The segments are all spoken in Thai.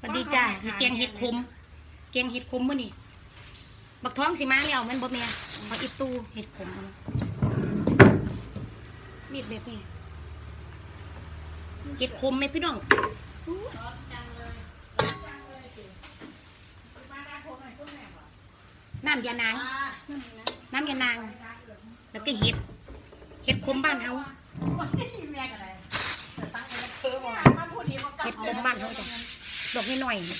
สวัสดีจ้าคือแกงเห็ดขมแกงเห็ดขมมื้อนี่บักท้องสิมาแล้วแมันบ่แม่เอาอีตูเห็ดขมเอามามีดแบบนี้เห็ดขมไหมพี่น้องอู้น้ำยานาง น้ำยานาง แล้วก็เห็ด เห็ดขมบ้านเฮาเห็ดขมบ้านเฮาจ้ะ ดอกน้อยๆนี่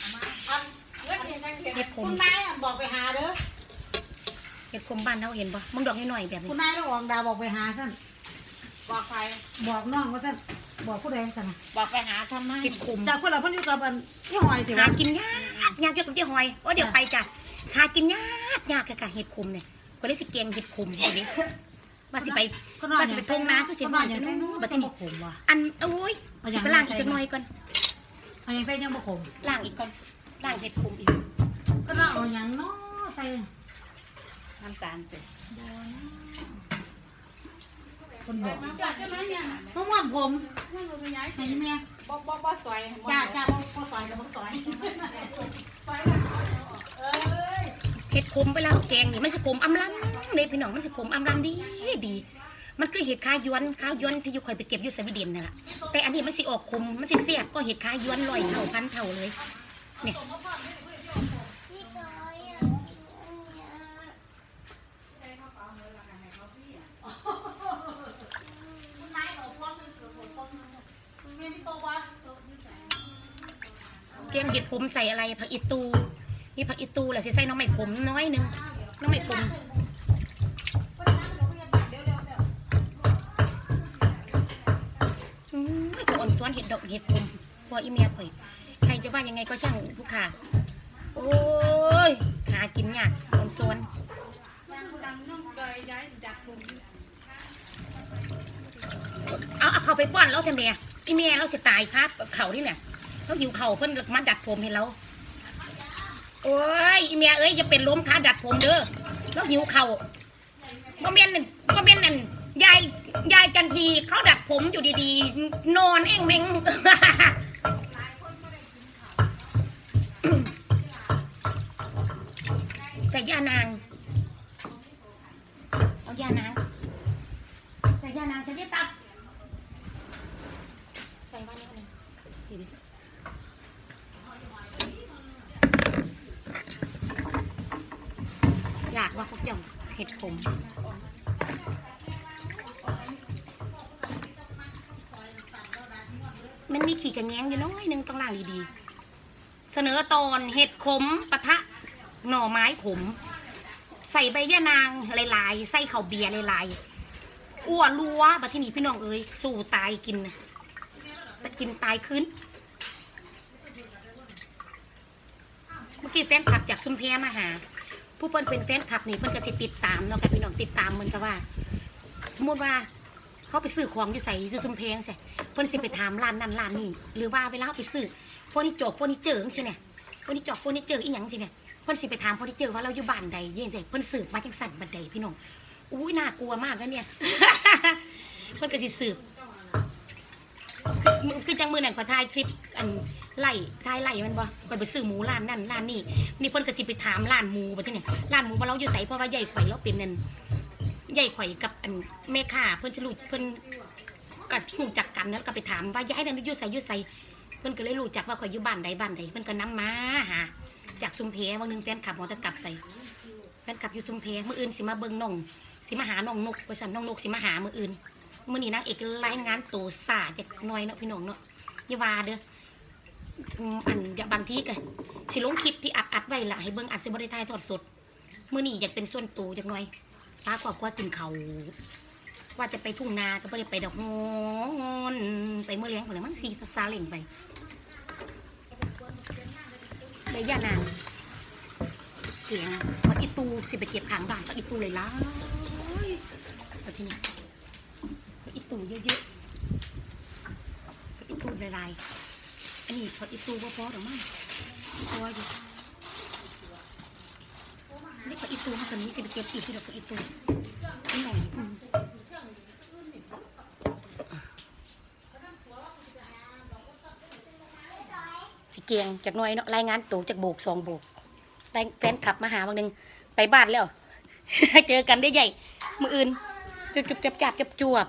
เห็ดขมคุณนายอะบอกไปหาเด้อเห็ดขมบ้านเฮาเห็นบ่มึงดอกน้อยๆแบบนี้คุณนายต้องออกดาวบอกไปหาท่านบอกใครบอกน้องว่าท่านบอกผู้ใดท่านนะบอกไปหาทำไมเห็ดขมจากคนเราเพิ่นอยู่กับอันที่หอยสิหาว่ากินยากยากเกี่ยวกับเจ๊หอยโอ้เดี๋ยวไปจ้ะหากินยากยากกะกะเห็ดขมเนี่ยคนได้สิเกียงเห็ดขมเดี๋ยวนี้ว่าสิไปว่าสิไปทุ่งนาคือสิหหออยยอย่างไปนู้นู่นนบับัดดนี้นี้บ่ขมว่ะอันโอ้ยสิไปล้างอีกจักหน่อยก่อน เอาอย่างใส่ยังบ่ขมล้างอีกก่อนล้างเห็ดขมอีกก็น่าเอาอย่างน้อใส่น้ำตาลเป็นคนบอกจ้าจะมาเนี่ยมะม่วงผมนั่งลงไปย้ายให้แม่บ่บ่บ่ซอยจ้าจ้าบ่บ่ซอยแล้วบ่ซอยเอ้ยเห็ดขมไปล้างแกงนี่มันสิขมอำลำเลยพี่น้องมันสิขมอำลำดีดี มันคือเห็ดคายวนคายวนที่อยู่คอยไปเก็บอยู่สวีเดนนั่นแหละแต่อันนี้มันสิออกขมมันสิเสียบก็เห็ดคายวนลอยเท่าพันเท่าเลยเนี่ยคุณนายเอาพวงนึงเกือบหมดพวงนึงแม่พี่โตวะแกงเห็ดขมใส่อะไรผักอีตูนี่ผักอีตูแหละสิใส่น้องไม่ขมน้อยหนึงน้องไม่ขม อ่อนซ้อนเห็ดดอกเห็ดขมพออีเมียข่อยใครจะว่ายังไงก็ช่างผู้ขาโอ้ยหากินยากอ่อนซ้อนเอาเอาเขาไปป้อนแล้วทำไมอะอีเมียเราสิตายครับเขานี่เนี่ยเราหิวเข่าเพิ่นมาดัดผมให้เราโอ้ยอีเมียเอ้ยอย่าเป็นล้มขาดัดผมเด้อเราหิวเข่าบ่แม่นนั่นบ่แม่นนั่นยาย ยายจันทีเขาดัดผมอยู่ดีๆ นอนเองเมงใส่ยานาง เอายานาง ใส่ยานางใส่ยาตับ ใส่ว่านี้คนึงดีดิอยากว่าพวกเจ้าเห็ดขม มันมีขีดกระแงงอยู่น้อยหนึงต้องล่างดีๆ เสนอตอนเห็ดขมปะทะหน่อไม้ขม ใส่ใบยะนางลายๆ ใส่ข้าวเบียร์ลายๆอ้วนรัวบัดที่นี่พี่น้องเอ้ยสู่ตายกินแต่กินตายคืนเมื่อกี้แฟนคลับจากซุมเพมาหา ผู้เพิ่นเป็นแฟนคลับนี่เพิ่นก็สิติดตามเนาะกับพี่น้องติดตามเหมือนกับว่า สมมติว่า เขาไปซื้อของอยู่ใส่อยู่ซุมเพงใส่เพิ่นสิไปถามร้านนั้นร้านนี้หรือว่าเวลาเขาไปซื้อเฟอร์นิเจอร์เฟอร์นิเจอร์จังซี่เนี่ยเฟอร์นิเจอร์เฟอร์นิเจอร์อีหยังจังซี่เนี่ยเพิ่นสิไปถามเฟอร์นิเจอร์ว่าเราอยู่บ้านใดเยังไงเพิ่นสืบมาจังสั่นบัดใดพี่น้องอุ้ยน่ากลัวมากนะเนี่ยเพิ่นก็สิสืบคือจังมือนั่นขอถ่ายคลิปอันไล่ถ่ายไล่มันบ่ก็ไปซื้อหมูร้านนั่นร้านนี้นี่เพิ่นก็สิไปถามร้านหมูบัดทีเนี่ยร้านหมูว่าเราอยู่ไสเพราะว่าใหญ่ข่อยเราเป็นนั่น ใหญ่ข่อยกับอันแม่ค้าเพิ่นสรู้เพิ่นก็รู้จักกันแล้วก็ไปถามว่ายายนั่นอยู่ไสอยู่ไสเพิ่นก็เลยรู้จักว่าข่อยอยู่บ้านใดบ้านใดเพิ่นก็นํมาหาจากซุมเพวันหนึงแฟนขับมอเตอร์กลับไปแฟนขับอยู่ซุมเพมื้ออื่นสิมาเบิ่งน้องสิมาหาน้องนกว่าซั่นน้องนกสิมาหามื้ออื่นมื่อนี้นางเอกรายงานตัวสาจากหน้อยเนาะพี่น้องเนาะอย่าว่าเด้ออันบางทีก็สิลงคลิปที่อัดอัดไว้ละให้เบิ่งอัดสิบ่ได้ถ่ายทอดสดมื่อนี้อยากเป็นส่วนตัวจักหน่อย ตาครอบครัวกินเขาว่าจะไปทุ่งนาก็บ่ได้ไปดอกงอนไปเมื่อเลี้ยงพุ่นแหละมั้งสีซาเล่งไปเลยย่านางเกียงพออีตูสิไปเก็บขางบ้านพออีตูเลยล่ะเอาที่นี่อีตูเยอะๆอีตูลายๆอันนี้พออีตูพอพอหรือไม่พออยู่ นี่พออีตูมันตัวนี้สิไปเก็บอีกที่ดอกพออีตูนี่หน่อยอืมสิเกียงจากหน่อยเนาะรายงานตัวจากโบกสองโบกรายแฟนขับมาหาบางหนึงไปบ้านแล้ว เจอกันได้ใหญ่มืออื่นจุบจุบจับจับจับจวบ